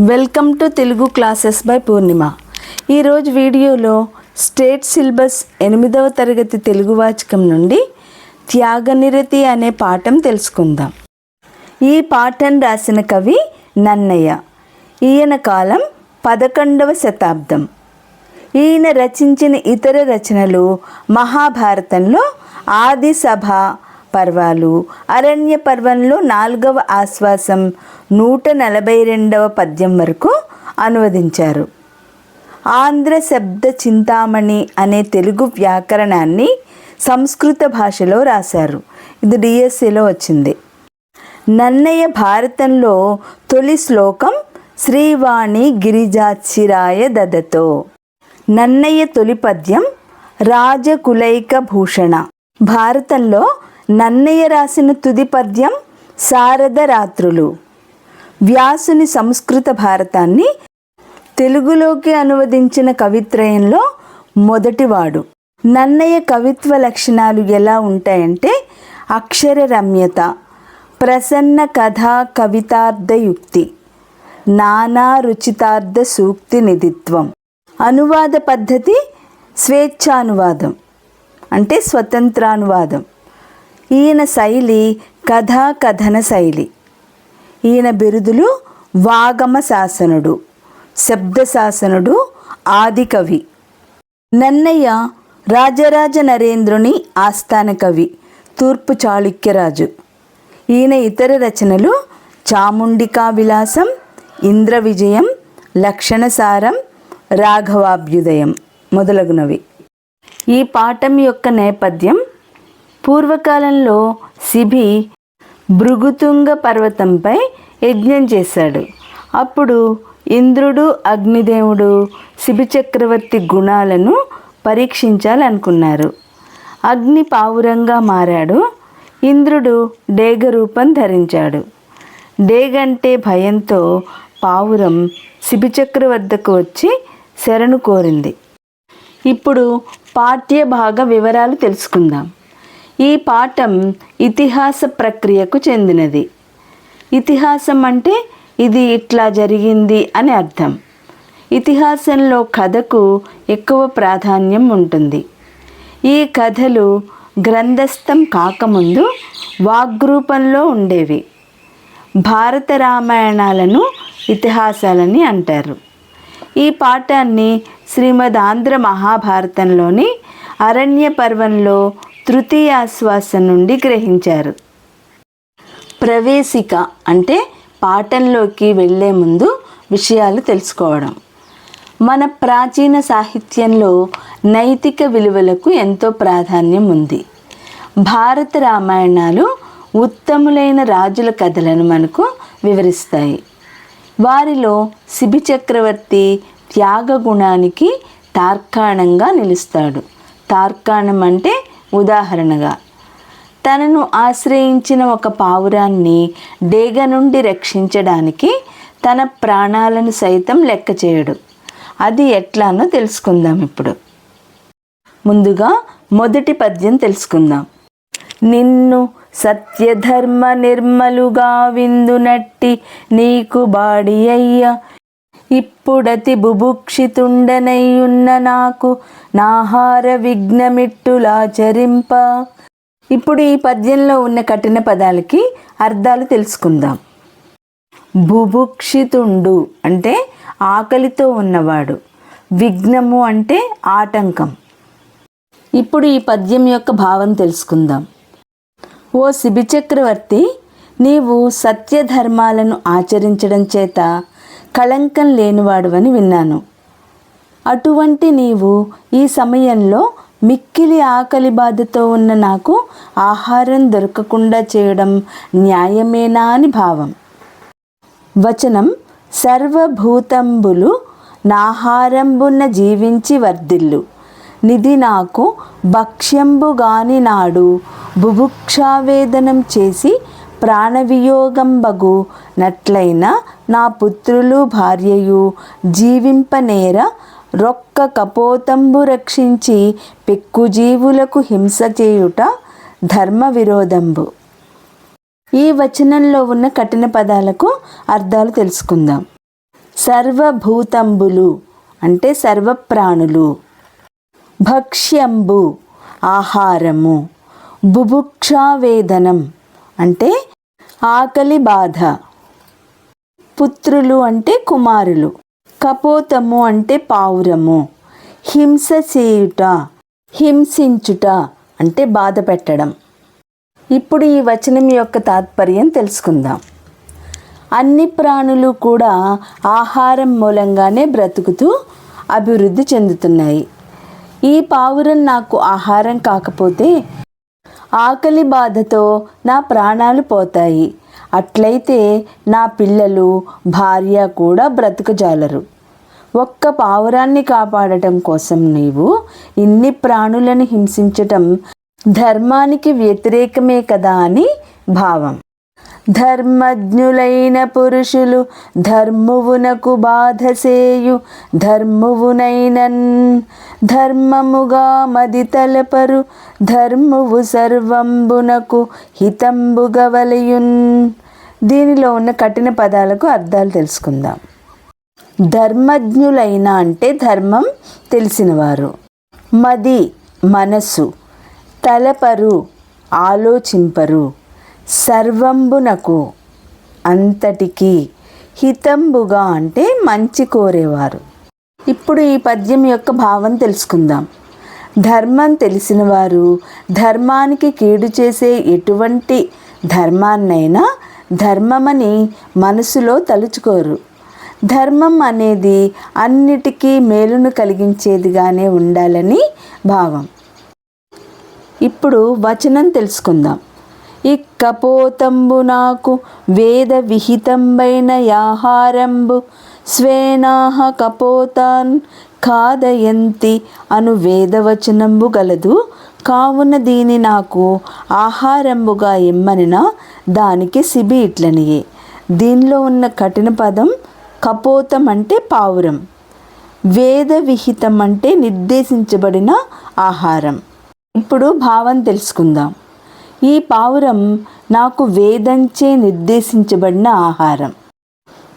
Welcome to Telugu classes by Purnima. ఈరోజు వీడియోలో state syllabus ఎనిమిదవ తరగతి తెలుగు వాచకం నుండి త్యాగనిరతి అనే పాఠం తెలుసుకుందాం. ఈ పాఠం రాసిన కవి నన్నయ్య. ఈయన కాలం పదకొండవ శతాబ్దం. ఈయన రచించిన ఇతర రచనలు మహాభారతంలో ఆది సభ పర్వాలు. అరణ్య పర్వంలో నాలుగవ ఆశ్వాసం నూట నలభై రెండవ పద్యం వరకు అనువదించారు. ఆంధ్ర శబ్ద చింతామణి అనే తెలుగు వ్యాకరణాన్ని సంస్కృత భాషలో రాశారు. ఇది డిఎస్సిలో వచ్చింది. నన్నయ్య భారతంలో తొలి శ్లోకం శ్రీవాణి గిరిజాచిరాయ దదతో. నన్నయ్య తొలి పద్యం రాజకులైక భూషణ. భారతంలో నన్నయ్య రాసిన తుది పద్యం శారద రాత్రులు. వ్యాసుని సంస్కృత భారతాన్ని తెలుగులోకి అనువదించిన కవిత్రయంలో మొదటివాడు. నన్నయ్య కవిత్వ లక్షణాలు ఎలా ఉంటాయంటే అక్షర రమ్యత ప్రసన్న కథా కవితార్థయుక్తి నానా రుచితార్థ సూక్తి నిధిత్వం అనువాద పద్ధతి స్వేచ్ఛానువాదం అంటే స్వతంత్రానువాదం. ఈయన శైలి కథా కథన శైలి. ఈయన బిరుదులు వాగమ శాసనుడు శబ్దశాసనుడు ఆదికవి నన్నయ్య రాజరాజ నరేంద్రుని ఆస్థాన కవి తూర్పు చాళుక్యరాజు ఈయన ఇతర రచనలు చాముండికా విలాసం ఇంద్ర విజయం లక్షణసారం రాఘవాభ్యుదయం మొదలగునవి. ఈ పాఠం యొక్క నేపథ్యం పూర్వకాలంలో శిబి భృగుతుంగ పర్వతంపై యజ్ఞం చేశాడు. అప్పుడు ఇంద్రుడు అగ్నిదేవుడు శిబి చక్రవర్తి గుణాలను పరీక్షించాలనుకున్నారు. అగ్ని పావురంగా మారాడు. ఇంద్రుడు డేగ రూపం ధరించాడు. డేగంటే భయంతో పావురం శిబిచక్ర వద్దకు వచ్చి శరణు కోరింది. ఇప్పుడు పాఠ్య భాగ వివరాలు తెలుసుకుందాం. ఈ పాఠం ఇతిహాస ప్రక్రియకు చెందినది. ఇతిహాసం అంటే ఇది ఇట్లా జరిగింది అని అర్థం. ఇతిహాసంలో కథకు ఎక్కువ ప్రాధాన్యం ఉంటుంది. ఈ కథలు గ్రంథస్థం కాకముందు వాగ్రూపంలో ఉండేవి. భారత రామాయణాలను ఇతిహాసాలని అంటారు. ఈ పాఠాన్ని శ్రీమద్ ఆంధ్ర మహాభారతంలోని అరణ్య పర్వంలో తృతీయాశ్వాస నుండి గ్రహించారు. ప్రవేశిక అంటే పాఠంలోకి వెళ్ళే ముందు విషయాలు తెలుసుకోవడం. మన ప్రాచీన సాహిత్యంలో నైతిక విలువలకు ఎంతో ప్రాధాన్యం ఉంది. భారత రామాయణాలు ఉత్తములైన రాజుల కథలను మనకు వివరిస్తాయి. వారిలో శిబి చక్రవర్తి త్యాగ గుణానికి తార్కాణంగా నిలుస్తాడు. తార్కాణం అంటే ఉదాహరణగా తనను ఆశ్రయించిన ఒక పావురాన్ని డేగ నుండి రక్షించడానికి తన ప్రాణాలను సైతం లెక్క చేయడు. అది ఎట్లానో తెలుసుకుందాం ఇప్పుడు. ముందుగా మొదటి పద్యం తెలుసుకుందాం. నిన్ను సత్యధర్మ నిర్మలుగా విందునట్టి నీకు బాడి అయ్య ఇప్పుడతి బుభుక్షితుండనయ్యున్న నాకు నాహార విఘ్నమిట్టులాచరింప ఇప్పుడు ఈ పద్యంలో ఉన్న కఠిన పదాలకి అర్థాలు తెలుసుకుందాం. బుభుక్షితుండు అంటే ఆకలితో ఉన్నవాడు. విఘ్నము అంటే ఆటంకం. ఇప్పుడు ఈ పద్యం యొక్క భావం తెలుసుకుందాం. ఓ శిబి చక్రవర్తి నీవు సత్యధర్మాలను ఆచరించడం చేత కళంకం లేనివాడు అని విన్నాను. అటువంటి నీవు ఈ సమయంలో మిక్కిలి ఆకలి బాధతో ఉన్న నాకు ఆహారం దొరకకుండా చేయడం న్యాయమేనా అని భావం. వచనం సర్వభూతంబులు నాహారంబున్న జీవించి వర్ధిల్లు. నిధి నాకు భక్ష్యంబుగాని నాడు బుభుక్షావేదనం చేసి ప్రాణవియోగంబగు నట్లైన నా పుత్రులు భార్యయు జీవింపనేర రొక్క కపోతంబు రక్షించి పెక్కుజీవులకు హింస చేయుట ధర్మ విరోధంబు ఈ వచనంలో ఉన్న కఠిన పదాలకు అర్థాలు తెలుసుకుందాం. సర్వభూతంబులు అంటే సర్వప్రాణులు. భక్ష్యంబు ఆహారము. బుభుక్షావేదనం అంటే ఆకలి బాధ. పుత్రులు అంటే కుమారులు. కపోతము అంటే పావురము. హింస చేయుట హింసించుట అంటే బాధ పెట్టడం. ఇప్పుడు ఈ వచనం యొక్క తాత్పర్యం తెలుసుకుందాం. అన్ని ప్రాణులు కూడా ఆహారం మూలంగానే బ్రతుకుతూ అభివృద్ధి చెందుతున్నాయి. ఈ పావురం నాకు ఆహారం కాకపోతే ఆకలి బాధతో నా ప్రాణాలు పోతాయి. అట్లయితే నా పిల్లలు భార్య కూడా బ్రతుకజాలరు. ఒక్క పావురాన్ని కాపాడటం కోసం నీవు ఇన్ని ప్రాణులను హింసించటం ధర్మానికి వ్యతిరేకమే కదా అని భావం. ధర్మజ్ఞులైన పురుషులు ధర్మువునకు బాధసేయు ధర్మువునైనన్ ధర్మముగా మది తలపరు ధర్మువు సర్వంబునకు హితంబుగవలయున్ దీనిలో ఉన్న కఠిన పదాలకు అర్థాలు తెలుసుకుందాం. ధర్మజ్ఞులైన అంటే ధర్మం తెలిసినవారు. మది మనసు తలపరు ఆలోచింపరు. సర్వంబునకు అంతటికి. హితంబుగా అంటే మంచి కోరేవారు. ఇప్పుడు ఈ పద్యం యొక్క భావం తెలుసుకుందాం. ధర్మం తెలిసినవారు ధర్మానికి కీడు చేసే ఎటువంటి ధర్మాన్నైనా ధర్మమని మనసులో తలుచుకోరు. ధర్మం అనేది అన్నిటికీ మేలును కలిగించేదిగానే ఉండాలని భావం. ఇప్పుడు వచనం తెలుసుకుందాం. ఇక్కపోతంబు నాకు వేద విహితంబైన యాహారంబు స్వేనాహ కపోతాన్ కాదయంతి అను వేదవచనంబు గలదు. కావున దీని నాకు ఆహారంబుగా ఇమ్మనిన దానికి సిబి ఇట్లనియే. దీనిలో ఉన్న కఠిన పదం కపోతం అంటే పావురం. వేద విహితం అంటే నిర్దేశించబడిన ఆహారం. ఇప్పుడు భావం తెలుసుకుందాం. ఈ పావురం నాకు వేదంచే నిర్దేశించబడిన ఆహారం.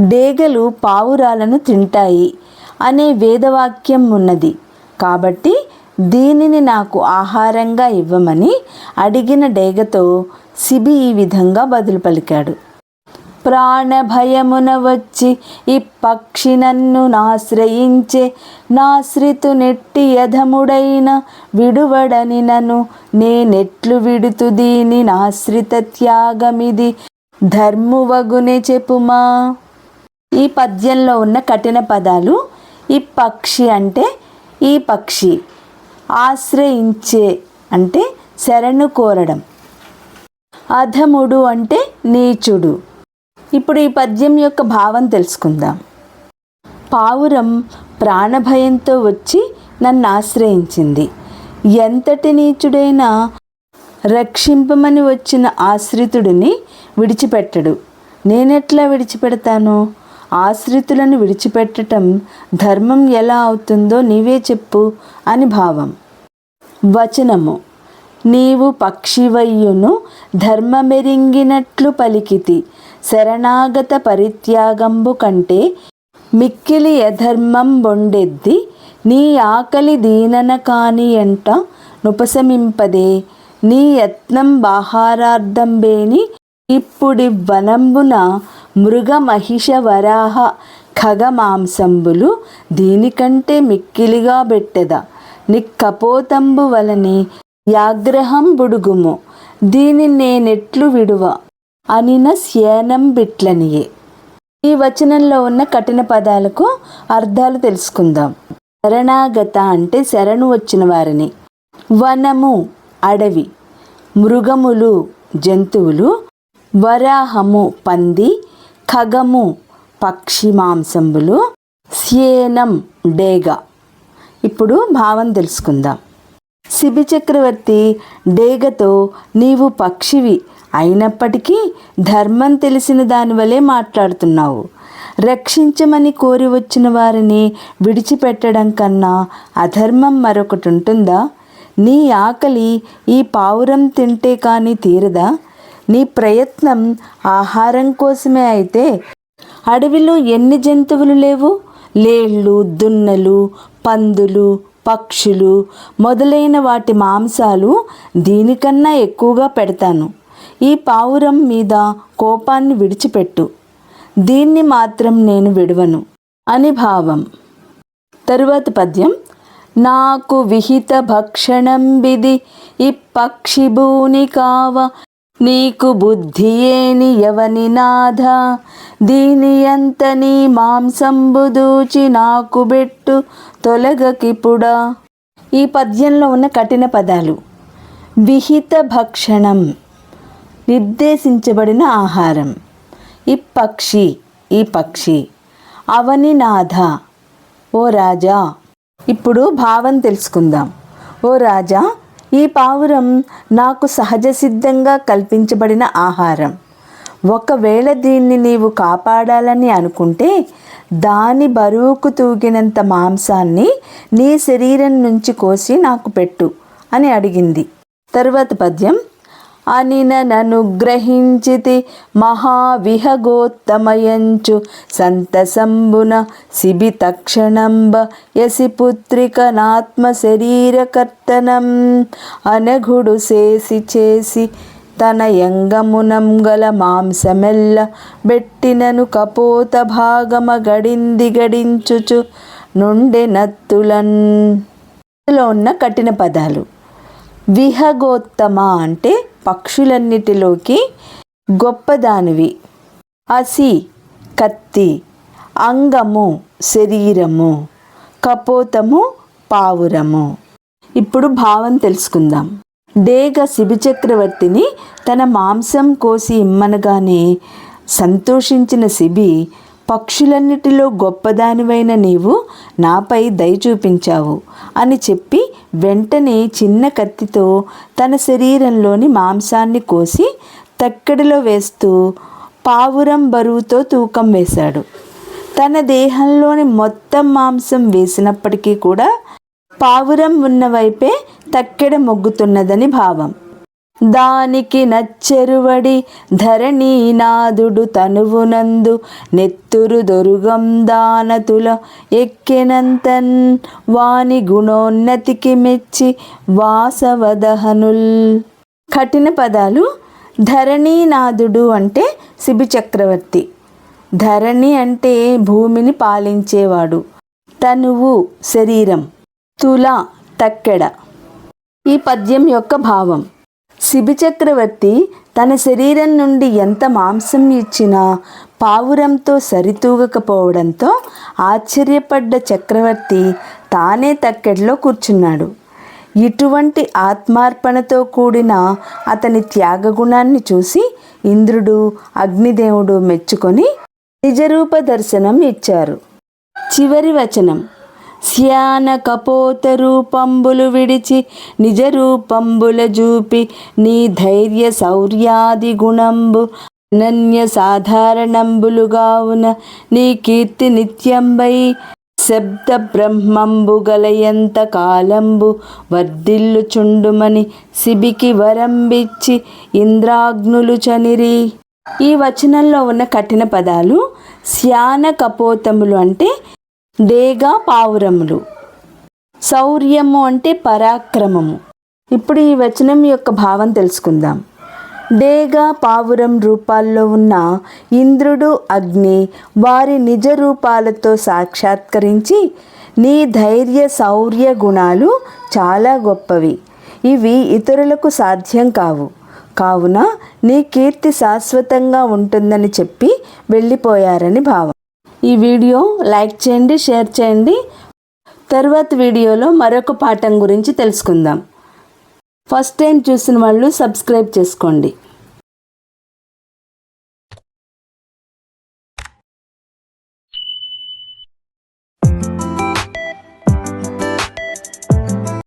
డేగలు పావురాలను తింటాయి అనే వేదవాక్యం ఉన్నది. కాబట్టి దీనిని నాకు ఆహారంగా ఇవ్వమని అడిగిన డేగతో సిబి ఈ విధంగా బదులు పలికాడు. ప్రాణభయమున వచ్చి ఈ పక్షి నన్ను నాశ్రయించే నాశ్రితు నెట్టి యధముడైన విడువడని నన్ను నేనెట్లు విడుతు దీని నాశ్రిత త్యాగమిది ధర్మువగునే చెప్పుమా. ఈ పద్యంలో ఉన్న కఠిన పదాలు ఈ పక్షి అంటే ఈ పక్షి ఆశ్రయించే అంటే శరణు కోరడం. అధముడు అంటే నీచుడు. ఇప్పుడు ఈ పద్యం యొక్క భావం తెలుసుకుందాం. పావురం ప్రాణభయంతో వచ్చి నన్ను ఆశ్రయించింది ఎంతటి నీచుడైనా రక్షింపమని వచ్చిన ఆశ్రితుడిని విడిచిపెట్టడు. నేనెట్లా విడిచిపెడతాను? ఆశ్రితులను విడిచిపెట్టటం ధర్మం ఎలా అవుతుందో నీవే చెప్పు అని భావం. వచనము. నీవు పక్షివయ్యును ధర్మమెరింగినట్లు పలికితి. శరణాగత పరిత్యాగంబు కంటే మిక్కిలి యధర్మం బొండెద్ది నీ ఆకలి దీనన కాని ఎంట నుపశమింపదే. నీ యత్నం బాహారార్థంబేని ఇప్పుడి వనంబున మృగ మహిష వరాహ ఖగమాంసంబులు దీనికంటే మిక్కిలిగా బెట్టెద. నిక్కపోతంబు వలని యాగ్రహం బుడుగుము. దీని నేనెట్లు విడువ. అనిన శ్యానం బిట్లనియే. ఈ వచనంలో ఉన్న కఠిన పదాలకు అర్థాలు తెలుసుకుందాం. శరణాగత అంటే శరణు వచ్చిన వారిని. వనము అడవి. మృగములు జంతువులు. వరాహము పంది. ఖగము పక్షి మాంసంబులు స్యేనం డేగ. ఇప్పుడు భావం తెలుసుకుందాం. శిబి చక్రవర్తి డేగతో నీవు పక్షివి. అయినప్పటికీ ధర్మం తెలిసిన దానివలే మాట్లాడుతున్నావు. రక్షించమని కోరి వచ్చిన వారిని విడిచిపెట్టడం కన్నా అధర్మం మరొకటి ఉంటుందా? నీ ఆకలి ఈ పావురం తింటే కానీ తీరదా? నీ ప్రయత్నం ఆహారం కోసమే అయితే అడవిలో ఎన్ని జంతువులు లేవు? లేళ్ళు దున్నలు పందులు పక్షులు మొదలైన వాటి మాంసాలు దీనికన్నా ఎక్కువగా పెడతాను. ఈ పావురం మీద కోపాన్ని విడిచిపెట్టు. దీన్ని మాత్రం నేను విడవను. అని భావం. తరువాత పద్యం. నాకు విహిత భక్షణం విధి. పక్షి భూని కావ. నీకు బుద్ధి ఏని ఎవని నాథ. దీని ఎంత నీ మాంసంబు దూచి నాకు బెట్టు తొలగకిపుడా? ఈ పద్యంలో ఉన్న కఠిన పదాలు. విహిత భక్షణం నిర్దేశించబడిన ఆహారం. ఈ పక్షి ఈ పక్షి. అవనినాథ ఓ రాజా ఇప్పుడు భావం తెలుసుకుందాం. ఓ రాజా ఈ పావురం నాకు సహజ సిద్ధంగా కల్పించబడిన ఆహారం. ఒకవేళ దీన్ని నీవు కాపాడాలని అనుకుంటే దాని బరువుకు తూగినంత మాంసాన్ని నీ శరీరం నుంచి కోసి నాకు పెట్టు అని అడిగింది. తరువాత పద్యం అనిన ననుగ్రహించితి మహావిహగోత్తమయంచు సంతసంబున శిబి తక్షణంబ యసి పుత్రిక నాత్మ శరీరకర్తనం అనఘుడు చేసి చేసి తన యంగమునం గల మాంసమెల్ల బెట్టినను కపోత భాగమ గడింది గడించుచు నుండి నత్తులన్. ఇందులో ఉన్న కఠిన పదాలు. విహగోత్తమ అంటే పక్షులన్నిటిలోకి గొప్పదానివి. అసి కత్తి అంగము శరీరము కపోతము పావురము. ఇప్పుడు భావం తెలుసుకుందాం. డేగ శిబిచక్రవర్తిని తన మాంసం కోసి ఇమ్మనగానే సంతోషించిన శిబి పక్షులన్నిటిలో గొప్పదానివైన నీవు నాపై దయ చూపించావు అని చెప్పి వెంటనే చిన్న కత్తితో తన శరీరంలోని మాంసాన్ని కోసి తక్కెడలో వేస్తూ పావురం బరువుతో తూకం వేశాడు. తన దేహంలోని మొత్తం మాంసం వేసినప్పటికీ కూడా పావురం ఉన్న వైపే తక్కెడ మొగ్గుతున్నదని భావం. దానికి నచ్చెరువడి ధరణీనాథుడు తనువునందు నెత్తురు దొరుగం దానతుల ఎక్కెనంతన్ వాని గుణోన్నతికి మెచ్చి వాసవదహనుల్. కఠిన పదాలు ధరణీనాథుడు అంటే శిబి చక్రవర్తి. ధరణి అంటే భూమిని పాలించేవాడు. తనువు శరీరం. తుల తక్కెడ. ఈ పద్యం యొక్క భావం. శిబి చక్రవర్తి తన శరీరం నుండి ఎంత మాంసం ఇచ్చినా పావురంతో సరితూగకపోవడంతో ఆశ్చర్యపడ్డ చక్రవర్తి తానే తక్కెడలో కూర్చున్నాడు. ఇటువంటి ఆత్మార్పణతో కూడిన అతని త్యాగగుణాన్ని చూసి ఇంద్రుడు అగ్నిదేవుడు మెచ్చుకొని నిజరూప దర్శనం ఇచ్చారు. చివరి వచనం. శ్యాన కపోత రూపంబులు విడిచి నిజ రూపంబుల జూపి నీ ధైర్య శౌర్యాది గుణంబు అనన్య సాధారణంబులుగావున నీ కీర్తి నిత్యంబై శబ్ద బ్రహ్మంబు గలయంత కాలంబు వర్ధిల్లు చుండుమని శిబికి వరంబిచ్చి ఇంద్రాగ్నులు చనిరి. ఈ వచనంలో ఉన్న కఠిన పదాలు శ్యాన కపోతములు అంటే డేగా పావురములు. శౌర్యము అంటే పరాక్రమము. ఇప్పుడు ఈ వచనం యొక్క భావం తెలుసుకుందాం. డేగా పావురం రూపాల్లో ఉన్న ఇంద్రుడు అగ్ని వారి నిజ రూపాలతో సాక్షాత్కరించి నీ ధైర్య శౌర్య గుణాలు చాలా గొప్పవి. ఇవి ఇతరులకు సాధ్యం కావు. కావున నీ కీర్తి శాశ్వతంగా ఉంటుందని చెప్పి వెళ్ళిపోయారని భావం. ఈ వీడియో లైక్ చేయండి షేర్ చేయండి. తర్వాత వీడియోలో మరొక పాఠం గురించి తెలుసుకుందాం. ఫస్ట్ టైం చూసిన వాళ్ళు సబ్స్క్రైబ్ చేసుకోండి.